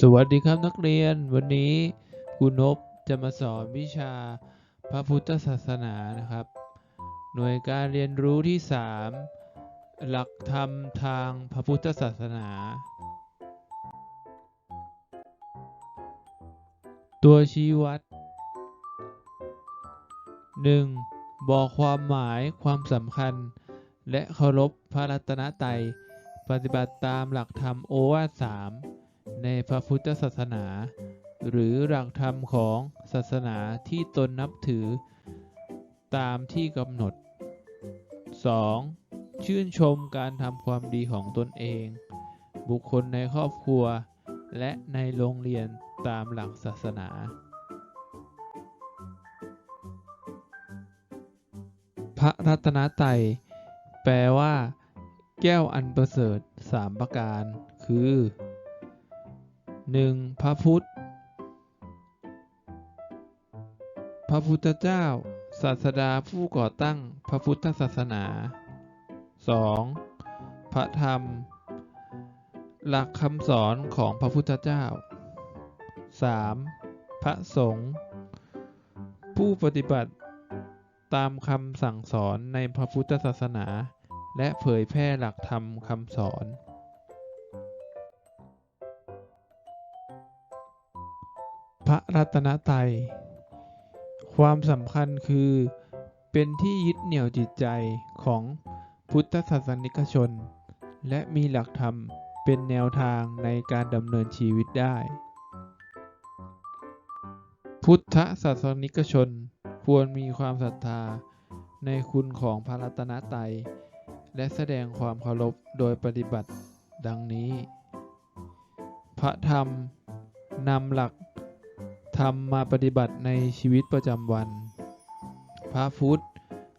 สวัสดีครับนักเรียน วันนี้ครูนบจะมาสอนวิชาพระพุทธศาสนานะครับ หน่วยการเรียนรู้ที่ 3 หลักธรรมทางพระพุทธศาสนา ตัวชี้วัด 1. บอกความหมายความสำคัญ และเคารพพระรัตนตรัยปฏิบัติตามหลักธรรมโอวาทสาม ในพระพุทธศาสนา หรือหลักธรรมของศาสนาที่ตนนับถือ ตามที่กำหนด 2. ชื่นชมการทำความดีของตนเอง บุคคลในครอบครัว และในโรงเรียนตามหลักศาสนา พระรัตนตรัยแปลว่า แก้วอันประเสริฐสามประการ คือ 1. พระพุทธ พระพุทธเจ้า ศาสดาผู้ก่อตั้งพระพุทธศาสนา 2. พระธรรม หลักคำสอนของพระพุทธเจ้า 3. พระสงฆ์ผู้ปฏิบัติตามคำสั่งสอนในพระพุทธศาสนา และเผยแพร่หลักธรรมคำสอน ระรัตนตรัย ความสำคัญคือเป็นที่ยึดเหนี่ยวจิตใจของพุทธศาสนิกชน และมีหลักธรรมเป็นแนวทางในการดำเนินชีวิตได้ พุทธศาสนิกชนควรมีความศรัทธาในคุณของพระรัตนตรัย และแสดงความเคารพโดยปฏิบัติดังนี้ พระธรรมนำหลัก ธรรมาปฏิบัติในชีวิตประจำวัน พระพุทธ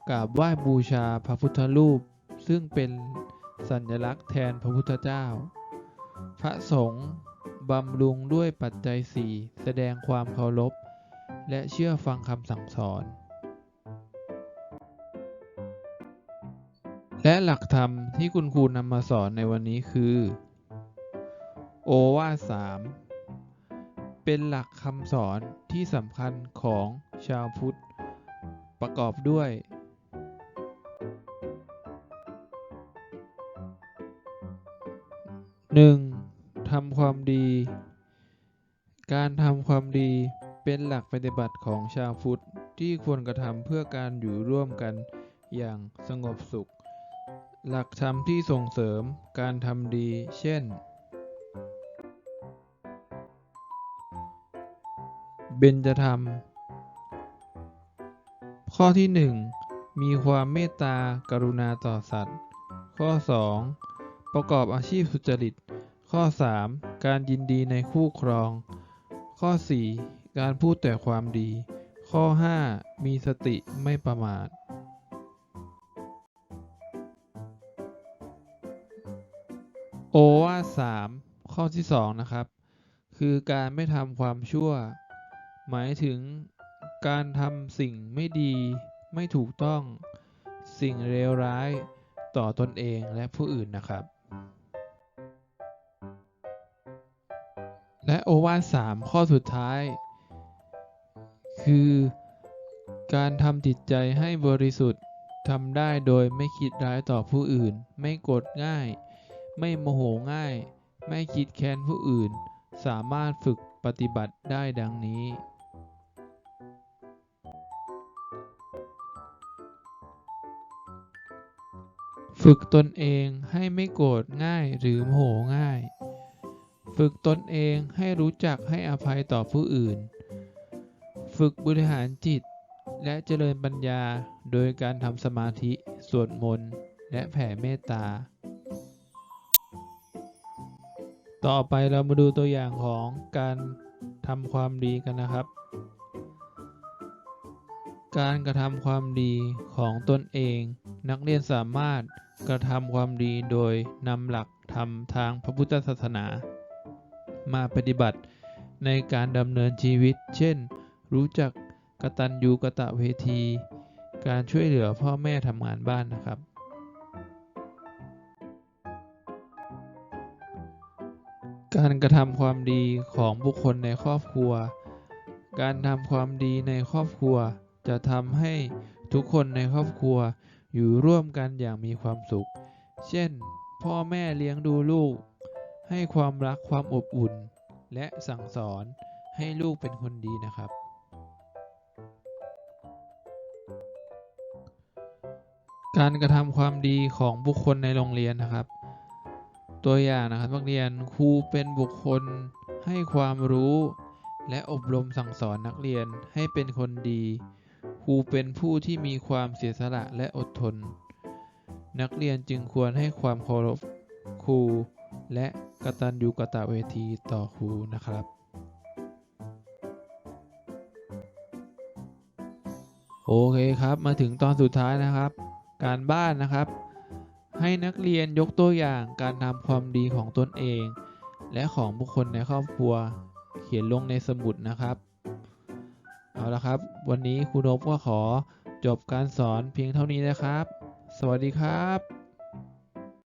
กราบไหว้บูชาพระพุทธรูป ซึ่งเป็นสัญลักษณ์แทนพระพุทธเจ้า พระสงฆ์บำรุงด้วยปัจจัยสี่แสดงความเคารพ และเชื่อฟังคำสั่งสอน และหลักธรรมที่คุณครูนำมาสอนในวันนี้คือ โอวาสาม เป็นหลักคำสอนที่สำคัญของชาวพุทธ ประกอบด้วย 1. ทำความดี การทำความดีเป็นหลักปฏิบัติของชาวพุทธที่ควรกระทำเพื่อการอยู่ร่วมกันอย่างสงบสุข หลักธรรมที่ส่งเสริมการทำดี เช่น เบญจธรรม ข้อที่ 1 มีความเมตตากรุณาต่อสัตว์ ข้อ 2 ประกอบอาชีพสุจริต ข้อ 3 การยินดีในคู่ครอง ข้อ 4 การพูดแต่ความดี ข้อ 5 มีสติไม่ประมาทโอวาสามข้อที่ 2 นะครับ คือการไม่ทำความชั่ว หมายถึงการทำสิ่งไม่ดี ไม่ถูกต้อง สิ่งเลวร้ายต่อตนเองและผู้อื่นนะครับ และโอวาทสามข้อสุดท้าย คือการทำจิตใจให้บริสุทธิ์ทำได้โดยไม่คิดร้ายต่อผู้อื่น ไม่โกรธง่าย ไม่โมโหง่าย ไม่คิดแค้นผู้อื่น สามารถฝึกปฏิบัติได้ดังนี้ ฝึกตนเองให้ไม่โกรธง่ายหรือโมโหง่าย ฝึกตนเองให้รู้จักให้อภัยต่อผู้อื่น ฝึกบริหารจิต และเจริญปัญญาโดยการทำสมาธิสวดมนต์และแผ่เมตตา ต่อไปเรามาดูตัวอย่างของการทำความดีกันนะครับ การกระทำความดีของตนเอง นักเรียนสามารถกระทำความดีโดยนำหลักธรรมทางพระพุทธศาสนา มาปฏิบัติในการดำเนินชีวิต เช่น รู้จักกตัญญูกตะเวที การช่วยเหลือพ่อแม่ทำงานบ้านนะครับ การกระทำความดีของบุคคลในครอบครัว การทำความดีในครอบครัว จะทำให้ทุกคนในครอบครัวอยู่ร่วมกันอย่างมีความสุข เช่น พ่อแม่เลี้ยงดูลูก ให้ความรักความอบอุ่น และสั่งสอนให้ลูกเป็นคนดีนะครับ การกระทำความดีของบุคคลในโรงเรียนนะครับ ตัวอย่างนะครับนักเรียนครูเป็นบุคคลให้ความรู้ และอบรมสั่งสอนนักเรียนให้เป็นคนดี ครูเป็นผู้ที่มีความเสียสละและอดทน นักเรียนจึงควรให้ความเคารพครูและกตัญญูกตเวทีต่อครูนะครับ โอเคครับมาถึงตอนสุดท้ายนะครับ การบ้านนะครับ ให้นักเรียนยกตัวอย่างการทำความดีของตนเอง และของบุคคลในครอบครัว เขียนลงในสมุดนะครับ เอาละครับ วันนี้ครูนพก็ขอจบการสอนเพียงเท่านี้นะครับ สวัสดีครับ